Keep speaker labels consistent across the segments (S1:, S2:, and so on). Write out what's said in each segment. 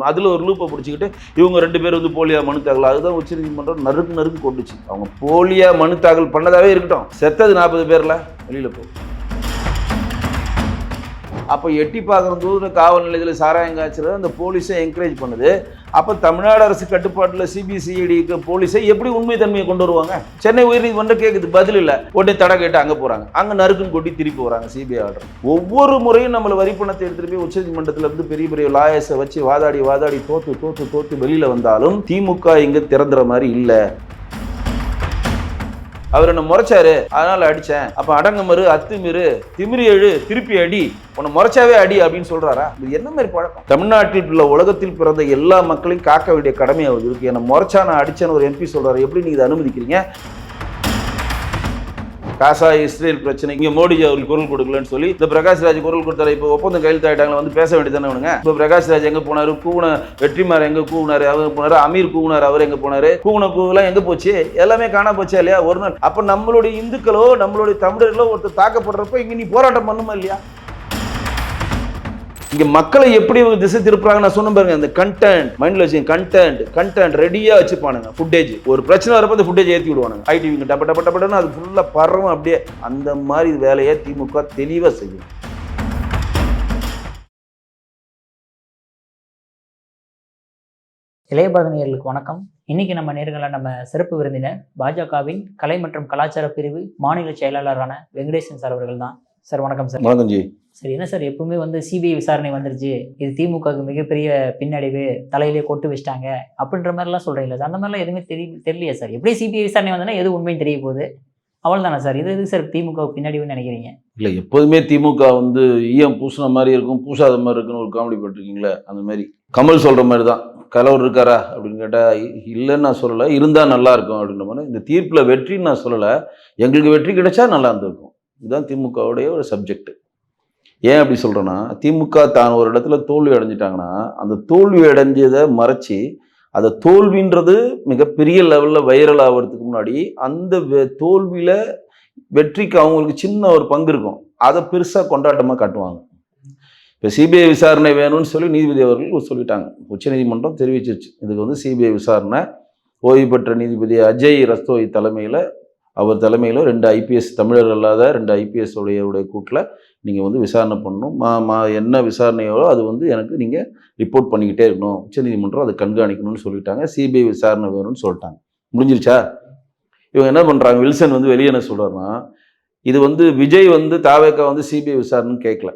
S1: போராட்டம் அதில் ஒரு லூப்பை பிடிச்சிக்கிட்டு இவங்க ரெண்டு பேர் வந்து போலியா மனு தாக்கல். அதுதான் உச்சநீதிமன்றம் நறுக்கு நறுக்கு கொண்டுச்சு. அவங்க போலியா மனு தாக்கல் பண்ணதாகவே இருக்கட்டும். செத்தது நாற்பது பேரில் வெளியில் போகும் அப்போ எட்டி பார்க்குற தூரம் காவல் நிலையத்தில் சாராயம் காய்ச்சல அந்த போலீஸை என்கரேஜ் பண்ணுது. அப்போ தமிழ்நாடு அரசு கட்டுப்பாட்டில் சிபிசிஐடிக்கு போலீஸை எப்படி உண்மை தன்மையை கொண்டு வருவாங்க? சென்னை உயர்நீதிமன்றம் கேட்குது பதில் இல்லை. உடனே தடை கேட்டு அங்கே போகிறாங்க அங்கே நறுக்குன்னு கொட்டி திருப்பி வராங்க சிபிஐ ஆர்டர் ஒவ்வொரு முறையும் நம்மளை வரி பணத்தை எடுத்துகிட்டு போய் உச்சநீதிமன்றத்தில் இருந்து பெரிய பெரிய லாயர்ஸை வச்சு வாதாடி வாதாடி தோற்று தோற்று தோற்று வெளியில் வந்தாலும் திமுக இங்கே திறந்துற மாதிரி இல்லை. அவர் என்ன முறைச்சாரு. அதனால அடிச்சேன். அப்ப அடங்குமறு அத்துமீறு திமிரி எழு திருப்பி அடி. உன்னை முறைச்சாவே அடி அப்படின்னு சொல்றாரா? இது என்ன மாதிரி பழக்கம்? தமிழ்நாட்டில் உள்ள உலகத்தில் பிறந்த எல்லா மக்களையும் காக்க வேண்டிய கடமை அவர் இருக்கு. என்ன முறைச்சா நான் அடிச்சேன்னு ஒரு எம்பி சொல்றாரு. எப்படி நீங்க இதை அனுமதிக்கிறீங்க? காசா இஸ்ரேல் பிரச்சனை இங்க மோடிஜி அவர்கள் குரல் கொடுக்கலன்னு சொல்லி இந்த பிரகாஷ் ராஜ் குரல் கொடுத்தாரு இப்போ ஒப்பந்தம் கையெழுத்தாயிட்டாங்க வந்து பேச வேண்டியதானே அவனுங்க இப்போ பிரகாஷ் ராஜ் எங்க போனாரு? கூவுன வெற்றிமார் எங்க கூவுனாரு? அவர் போனாரு? அமீர் கூவுனார்? அவர் எங்க போனாரு? கூவுன கூவெல்லாம் எங்க போச்சு? எல்லாமே காணா போச்சா இல்லையா? ஒரு நாள். அப்ப நம்மளுடைய இந்துக்களோ நம்மளுடைய தமிழர்களோ ஒருத்தர் தாக்கப்படுறப்ப இங்க நீ போராட்டம் பண்ணுமா இல்லையா? இங்க மக்களை எப்படி இவங்க திசை திருப்புறாங்க நான் சொன்ன பாருங்க இந்த கண்டென்ட் மைண்ட்ல வச்சு கண்டென்ட் கண்டென்ட் ரெடியா வச்சுப்பானுங்க ஃபுட்டேஜ் ஒரு பிரச்சனை வரப்போ அந்த ஃபுட்டேஜ் ஏற்றி விடுவானுங்க. ஐடிவிங்க டப்ப டப்ப டப்பன்னு அது ஃபுல்லாக பரவும் அப்படியே அந்த மாதிரி வேலையை திமுக தெளிவாக செய்யும்.
S2: இளையபாதனியர்களுக்கு வணக்கம். இன்னைக்கு நம்ம நேர்களில் நம்ம சிறப்பு விருந்தினர் பாஜகவின் கலை மற்றும் கலாச்சார பிரிவு மாநில செயலாளரான வெங்கடேசன் சார் அவர்கள் தான் சார் வணக்கம் சார்.
S1: வணக்கம் ஜி.
S2: சரி என்ன சார் எப்பவுமே வந்து சிபிஐ விசாரணை வந்துருச்சு. இது திமுகவுக்கு மிகப்பெரிய பின்னடைவு தலையிலே கொட்டு வச்சிட்டாங்க அப்படின்ற மாதிரிலாம் சொல்றீங்களா சார்? அந்த மாதிரிலாம் எதுவுமே தெரிய தெரியலையா சார்? எப்படி சிபிஐ விசாரணை வந்தனா எது உண்மைன்னு தெரிய போகுது? அவள் தானே சார்? இது எது சார் திமுக பின்னடைவுன்னு நினைக்கிறீங்க?
S1: இல்லை எப்போதுமே திமுக வந்து ஈயம் பூசின மாதிரி இருக்கும் பூசாத மாதிரி இருக்குன்னு ஒரு காமெடி போட்டிருக்கீங்களே அந்த மாதிரி. கமல் சொல்கிற மாதிரி தான். கலவர் இருக்காரா அப்படின்னு கேட்டால் இல்லைன்னு நான் சொல்லலை இருந்தால் நல்லா இருக்கும் அப்படின்ற மாதிரி. இந்த தீர்ப்பில் வெற்றின்னு நான் சொல்லலை. எங்களுக்கு வெற்றி கிடைச்சா நல்லா இருந்திருக்கும். இதுதான் திமுகவுடைய ஒரு சப்ஜெக்ட் ஏன் அப்படி சொல்கிறேன்னா திமுக தான் ஒரு இடத்துல தோல்வி அடைஞ்சிட்டாங்கன்னா அந்த தோல்வி அடைஞ்சதை மறைச்சி அந்த தோல்வின்றது மிகப்பெரிய லெவலில் வைரல் ஆகிறதுக்கு முன்னாடி அந்த தோல்வியில் வெற்றிக்கு அவங்களுக்கு சின்ன ஒரு பங்கு இருக்கும். அதை பெருசாக கொண்டாட்டமாக காட்டுவாங்க. இப்போ சிபிஐ விசாரணை வேணும்னு சொல்லி நீதிபதி அவர்கள் சொல்லிட்டாங்க. உச்சநீதிமன்றம் தெரிவிச்சிருச்சு. இதுக்கு வந்து சிபிஐ விசாரணை ஓய்வு பெற்ற நீதிபதி அஜய் ரஸ்தோய் தலைமையில் அவர் தலைமையில் ரெண்டு ஐபிஎஸ் தமிழர் அல்லாத ரெண்டு ஐபிஎஸ் உடைய கூட்டில் நீங்கள் வந்து விசாரணை பண்ணணும். மா மா என்ன விசாரணையோ அது வந்து எனக்கு நீங்கள் ரிப்போர்ட் பண்ணிக்கிட்டே இருக்கணும். உச்சநீதிமன்றம் அதை கண்காணிக்கணும்னு சொல்லிட்டாங்க. சிபிஐ விசாரணை வேணும்னு சொல்லிட்டாங்க. முடிஞ்சிருச்சா? இவங்க என்ன பண்ணுறாங்க வில்சன் வந்து வெளியே என்ன சொல்கிறாருன்னா இது வந்து விஜய் வந்து தாவேக்கா வந்து சிபிஐ விசாரணைன்னு கேட்கல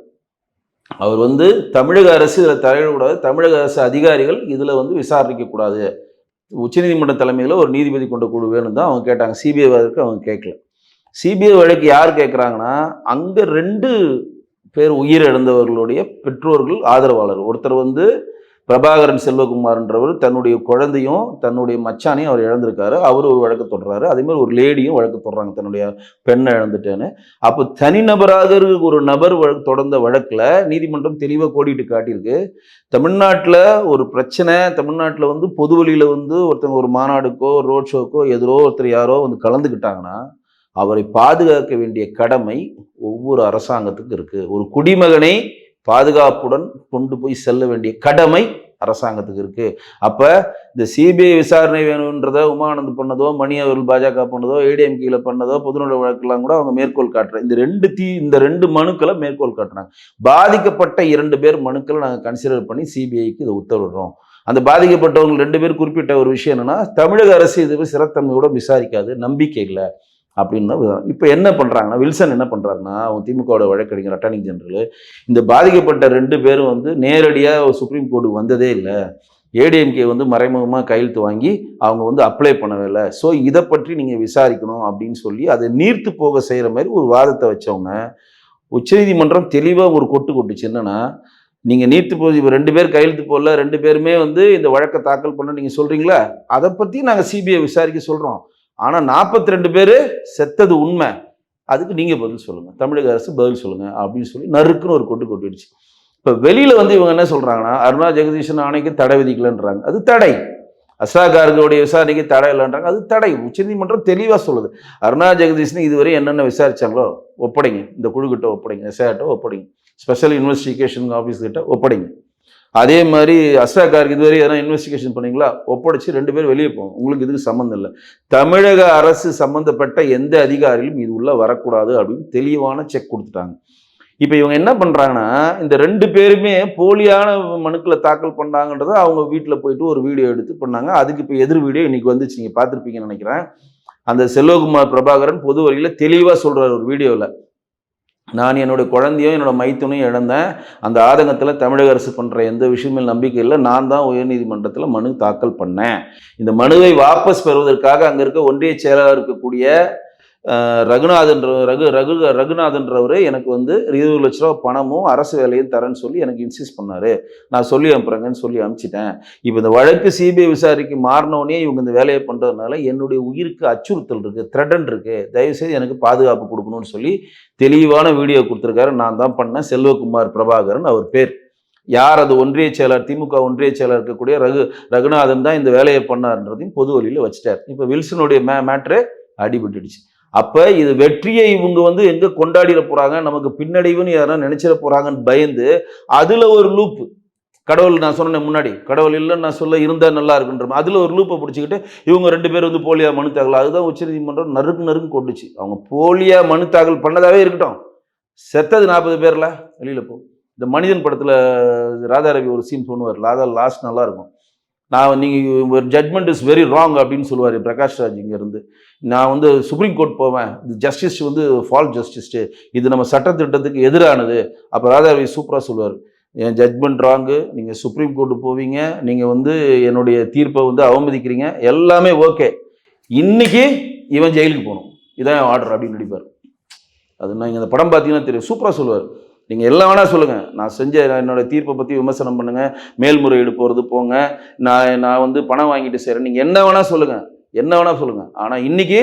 S1: அவர் வந்து தமிழக அரசு இதில் தலையிடக்கூடாது. தமிழக அரசு அதிகாரிகள் இதில் வந்து விசாரிக்கக்கூடாது. உச்சநீதிமன்ற தலைமையில் ஒரு நீதிபதி கொண்ட குழு வேணும் தான் அவங்க கேட்டாங்க. சிபிஐ வழக்கு அவங்க கேட்கல. சிபிஐ வழக்கு யார் கேட்குறாங்கன்னா அங்கே ரெண்டு பேர் உயிரிழந்தவர்களுடைய பெற்றோர்கள் ஆதரவாளர் ஒருத்தர் வந்து பிரபாகரன் செல்வகுமார்ன்றவர் தன்னுடைய குழந்தையும் தன்னுடைய மச்சானையும் அவர் இழந்திருக்காரு. அவர் ஒரு வழக்கு தொடர்றாரு அதே மாதிரி ஒரு லேடியும் வழக்கு தொடர்றாங்க தன்னுடைய பெண்ணை இழந்துட்டேன்னு. அப்போ தனிநபராக ஒரு நபர் வழக்கு தொடர்ந்த வழக்கில் நீதிமன்றம் தெளிவாக கோடிட்டு காட்டியிருக்கு. தமிழ்நாட்டில் ஒரு பிரச்சனை தமிழ்நாட்டில் வந்து பொது வழியில் வந்து ஒருத்தங்க ஒரு மாநாடுக்கோ ரோட் ஷோக்கோ எதிரோ ஒருத்தர் யாரோ வந்து கலந்துக்கிட்டாங்கன்னா அவரை பாதுகாக்க வேண்டிய கடமை ஒவ்வொரு அரசாங்கத்துக்கும் இருக்குது ஒரு குடிமகனை பாதுகாப்புடன் கொண்டு போய் செல்ல வேண்டிய கடமை அரசாங்கத்துக்கு இருக்கு. அப்ப இந்த சிபிஐ விசாரணை வேணுன்றத உமானந்த் பண்ணதோ மணி அவர்கள் பாஜக பண்ணதோ ஏடிஎம்கேல பண்ணதோ பொதுநல வழக்கெல்லாம் கூட அவங்க மேற்கோள் காட்டுறாங்க இந்த ரெண்டு தீ இந்த ரெண்டு மனுக்களை மேற்கோள் காட்டுறாங்க. பாதிக்கப்பட்ட இரண்டு பேர் மனுக்களை நாங்கள் கன்சிடர் பண்ணி சிபிஐக்கு இதை உத்தரவிடுறோம். அந்த பாதிக்கப்பட்டவங்க ரெண்டு பேர் குறிப்பிட்ட ஒரு விஷயம் என்னன்னா தமிழக அரசு இது சிறத்தன்மையோட விசாரிக்காது நம்பிக்கை இல்லை அப்படின்னு இப்போ என்ன பண்ணுறாங்கன்னா வில்சன் என்ன பண்ணுறாருன்னா அவன் திமுகவோட வழக்கறிஞர் அட்டார்னி ஜெனரல் இந்த பாதிக்கப்பட்ட ரெண்டு பேரும் வந்து நேரடியாக சுப்ரீம் கோர்ட்டுக்கு வந்ததே இல்லை. ஏடிஎம்கே வந்து மறைமுகமாக கையெழுத்து வாங்கி அவங்க வந்து அப்ளை பண்ணவே இல்லை. ஸோ இதை பற்றி நீங்கள் விசாரிக்கணும் அப்படின்னு சொல்லி அதை நீர்த்து போக செய்கிற மாதிரி ஒரு வாதத்தை வச்சவங்க உச்சநீதிமன்றம் தெளிவாக ஒரு கொட்டு கொட்டுச்சு. என்னன்னா நீங்கள் நீர்த்து போய் இப்போ ரெண்டு பேர் கையெழுத்து போடல ரெண்டு பேருமே வந்து இந்த வழக்கை தாக்கல் பண்ண நீங்கள் சொல்கிறீங்களா அதை பற்றி நாங்கள் சிபிஐ விசாரிக்க சொல்கிறோம் ஆனால் நாற்பத்தி ரெண்டு பேர் செத்தது உண்மை. அதுக்கு நீங்கள் பதில் சொல்லுங்கள் தமிழக அரசு பதில் சொல்லுங்கள் அப்படின்னு சொல்லி நறுக்குன்னு ஒரு கொட்டு கொட்டிடுச்சு. இப்போ வெளியில் வந்து இவங்க என்ன சொல்கிறாங்கன்னா அருணா ஜெகதீஷன் ஆணைக்கு தடை விதிக்கலன்றாங்க. அது தடை. அஸ்ரா விசாரணைக்கு தடை இல்லைன்றாங்க. அது தடை. உச்சநீதிமன்றம் தெளிவாக சொல்லுது. அருணா ஜெகதீஷன் இதுவரை என்னென்ன விசாரிச்சாங்களோ ஒப்படைங்க. இந்த குழுக்கிட்ட ஒப்படைங்க. எஸ்ஐட்ட ஒப்படைங்க. Special investigation ஆஃபீஸ்கிட்ட ஒப்படைங்க. அதே மாதிரி அஸ்ராக்காருக்கு இதுவரை எதனா இன்வெஸ்டிகேஷன் பண்ணீங்களா? ஒப்படைச்சு ரெண்டு பேரும் வெளியே போகும் உங்களுக்கு இதுக்கு சம்மந்தம் இல்லை. தமிழக அரசு சம்மந்தப்பட்ட எந்த அதிகாரியும் இது உள்ள வரக்கூடாது அப்படின்னு தெளிவான செக் கொடுத்துட்டாங்க. இப்போ இவங்க என்ன பண்ணுறாங்கன்னா இந்த ரெண்டு பேருமே போலியான மனுக்களை தாக்கல் பண்ணாங்கன்றத அவங்க வீட்டில் போயிட்டு ஒரு வீடியோ எடுத்து பண்ணாங்க. அதுக்கு இப்போ எதிர் வீடியோ இன்னைக்கு வந்துச்சு. நீங்கள் பார்த்துருப்பீங்கன்னு நினைக்கிறேன். அந்த செல்வகுமார் பிரபாகரன் பொது வழியில் தெளிவாக சொல்கிறார் ஒரு வீடியோவில் நான் என்னுடைய குழந்தையும் என்னோட மைத்துனையும் இழந்தேன். அந்த ஆதங்கத்தில் தமிழக அரசு பண்ணுற எந்த விஷயமும் நம்பிக்கை இல்லை. நான் தான் உயர்நீதிமன்றத்தில் மனு தாக்கல் பண்ணேன். இந்த மனுவை வாபஸ் பெறுவதற்காக அங்கே இருக்க ஒன்றிய செயலாளர் இருக்கக்கூடிய ரகுநாதன்ற ரகு ரகு ரகுநாதன்றவர் எனக்கு வந்து இருபது லட்ச ரூபா பணமும் அரசு வேலையும் தரேன்னு சொல்லி எனக்கு இன்சிஸ்ட் பண்ணார். நான் சொல்லி அனுப்புறேங்கன்னு சொல்லி அனுப்பிச்சிட்டேன். இப்போ இந்த வழக்கு சிபிஐ விசாரிக்கு மாறினோடனே இவங்க இந்த வேலையை பண்ணுறதுனால என்னுடைய உயிருக்கு அச்சுறுத்தல் இருக்குது த்ரெட்டன் இருக்குது தயவுசெய்து எனக்கு பாதுகாப்பு கொடுக்கணும்னு சொல்லி தெளிவான வீடியோ கொடுத்துருக்காரு. நான் தான் பண்ணேன். செல்வகுமார் பிரபாகரன் அவர் பேர். யார் அது ஒன்றிய செயலர்? திமுக ஒன்றிய செயலர் இருக்கக்கூடிய ரகு ரகுநாதன் தான் இந்த வேலையை பண்ணார்ன்றதையும் பொது வழியில் வச்சுட்டார். இப்போ வில்சனுடைய மே மேட்ரு அடிபட்டுடுச்சு. அப்போ இது வெற்றியை இவங்க வந்து எங்கே கொண்டாடிட போகிறாங்க நமக்கு பின்னடைவுன்னு யாரும் நினைச்சிட போகிறாங்கன்னு பயந்து அதில் ஒரு லூப் கடவுள் நான் சொன்னேன் முன்னாடி கடவுள் இல்லைன்னு நான் சொல்ல இருந்தால் நல்லா இருக்குன்ற அதில் ஒரு லூப்பை பிடிச்சிக்கிட்டு இவங்க ரெண்டு பேர் வந்து போலியா மனு தாக்கல். அதுதான் உச்சநீதிமன்றம் நறுக்கு நறுக்கு கொண்டுச்சு. அவங்க போலியா மனு தாக்கல் பண்ணதாகவே இருக்கட்டும். செத்தது நாற்பது பேரில் வெளியில் போ. இந்த மனிதன் படத்தில் ராதாரவி ஒரு சீன் பண்ணுவார் லாதா லாஸ்ட் நல்லாயிருக்கும் நான் நீங்கள் ஒரு ஜட்மெண்ட் இஸ் வெரி ராங் அப்படின்னு சொல்லுவார் பிரகாஷ் ராஜ் இங்கேருந்து. நான் வந்து சுப்ரீம் கோர்ட் போவேன். இது ஜஸ்டிஸ் வந்து ஃபால் ஜஸ்டிஸ்ட்டு இது நம்ம சட்டத்திட்டத்துக்கு எதிரானது. அப்போ ராதாரவி சூப்பராக சொல்லுவார். என் ஜட்மெண்ட் ராங்கு நீங்கள் சுப்ரீம் கோர்ட்டு போவீங்க. நீங்கள் வந்து என்னுடைய தீர்ப்பை வந்து அவமதிக்கிறீங்க. எல்லாமே ஓகே இன்னைக்கு இவன் ஜெயிலுக்கு போகணும். இதான் என் ஆர்டர் அப்படின்னு நடிப்பார். அது நான் இந்த படம் பார்த்தீங்கன்னா தெரியும். சூப்பராக சொல்லுவார். நீங்கள் எல்லாம் வேணால் சொல்லுங்கள் நான் செஞ்ச என்னோட தீர்ப்பை பற்றி விமர்சனம் பண்ணுங்கள் மேல்முறையீடு போகிறது போங்க. நான் நான் வந்து பணம் வாங்கிட்டு செய்கிறேன் நீங்கள் என்ன வேணால் சொல்லுங்கள் என்ன வேணால் சொல்லுங்கள் ஆனால் இன்றைக்கி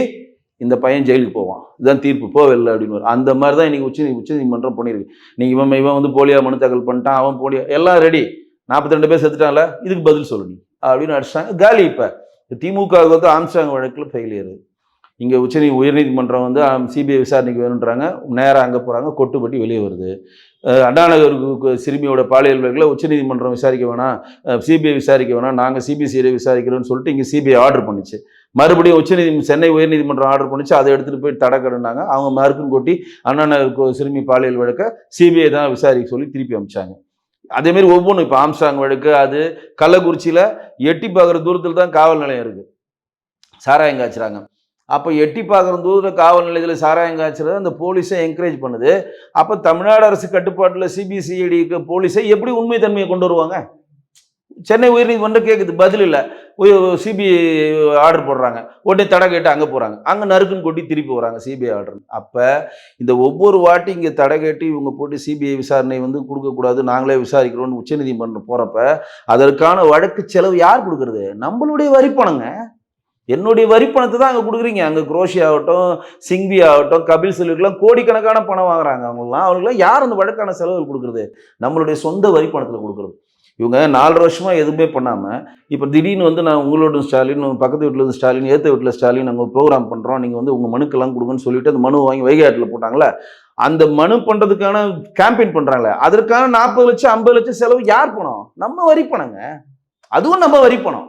S1: இந்த பையன் ஜெயிலுக்கு போவான். இதுதான் தீர்ப்பு. போகவில்லை அப்படின்னு அந்த மாதிரி தான் இன்றைக்கி உச்ச உச்ச நீதிமன்றம் பண்ணியிருக்கு. நீங்கள் இவன் இவன் வந்து போலியா மனு தாக்கல் பண்ணிட்டான். அவன் போலியா எல்லாம் ரெடி நாற்பத்தி ரெண்டு பேர் செத்துட்டான்ல. இதுக்கு பதில் சொல்லணும் அப்படின்னு அடிச்சிட்டாங்க. காலி இப்போ. திமுக வந்து ஆம்சாங் வழக்கில் ஃபெயிலியர் இங்கே உச்சநீ உயர்நீதிமன்றம் வந்து சிபிஐ விசாரணைக்கு வேணுன்றாங்க நேராக அங்கே போகிறாங்க கொட்டுப்பட்டி வெளியே வருது. அண்ணாநகருக்கு சிறுமியோட பாலியல் வழக்கில் உச்சநீதிமன்றம் விசாரிக்க வேணாம் சிபிஐ விசாரிக்க வேணாம் நாங்கள் சிபிசிஐடி விசாரிக்கிறோம்னு சொல்லிட்டு இங்கே சிபிஐ ஆர்டர் பண்ணுச்சு. மறுபடியும் உச்சநீதி சென்னை உயர்நீதிமன்றம் ஆர்டர் பண்ணுச்சு. அதை எடுத்துகிட்டு போய் தடக்கடுனாங்க அவங்க மறுக்கும் கொட்டி அண்ணாநகர் சிறுமி பாலியல் வழக்கை சிபிஐ தான் விசாரிக்க சொல்லி திருப்பி அமிச்சாங்க. அதேமாரி ஒவ்வொன்றும் இப்போ ஆம்சாங் வழக்கு அது கள்ளக்குறிச்சியில் எட்டி பார்க்குற தூரத்தில் தான் காவல் நிலையம் இருக்குது சாராயம் காய்ச்சுறாங்க. அப்போ எட்டி பார்க்குற தூரம் காவல் நிலையத்தில் சாராயம் காய்ச்சறது அந்த போலீஸை என்கரேஜ் பண்ணுது. அப்போ தமிழ்நாடு அரசு கட்டுப்பாட்டில் சிபிசிஐடி போலீஸை எப்படி உண்மை தன்மையை கொண்டு வருவாங்க? சென்னை உயர்நீதிமன்றம் கேட்குது பதில் இல்லை. சிபிஐ ஆர்டர் போடுறாங்க. உடனே தடை கேட்டு அங்கே போகிறாங்க அங்கே நறுக்குன்னு கொட்டி திருப்பி வராங்க சிபிஐ ஆர்டர் அப்போ இந்த ஒவ்வொரு வாட்டி இங்கே தடை கேட்டு இவங்க போட்டு சிபிஐ விசாரணை வந்து கொடுக்கக்கூடாது நாங்களே விசாரிக்கிறோம்னு உச்சநீதிமன்றம் போகிறப்ப அதற்கான வழக்கு செலவு யார் கொடுக்குறது? நம்மளுடைய வரிப்பணங்க. என்னுடைய வரிப்பணத்தை தான் அங்கே கொடுக்குறீங்க. அங்கே குரோஷி ஆகட்டும் சிங்வி ஆகட்டும் கபில் சில்லுக்கெல்லாம் கோடிக்கணக்கான பணம் வாங்குறாங்க அவங்களாம் அவங்களுக்குலாம் யார் அந்த வழக்கான செலவுகள் கொடுக்குறது? நம்மளுடைய சொந்த வரிப்பணத்தில் கொடுக்குறது. இவங்க நாலரை வருஷமாக எதுவுமே பண்ணாமல் இப்போ திடீர்னு வந்து நான் உங்களோட ஸ்டாலின் பக்கத்து வீட்டில் இருந்து ஸ்டாலின் ஏற்ற வீட்டில் ஸ்டாலின் நாங்கள் ப்ரோக்ராம் பண்ணுறோம் நீங்கள் வந்து உங்கள் மனுக்கெல்லாம் கொடுங்கன்னு சொல்லிட்டு அந்த மனு வாங்கி வைகாட்டில் போட்டாங்களே அந்த மனு பண்ணுறதுக்கான கேம்பெயின் பண்ணுறாங்களே அதற்கான நாற்பது லட்சம் ஐம்பது லட்சம் செலவு யார் பணம்? நம்ம வரி பணங்க. அதுவும் நம்ம வரி பணம்.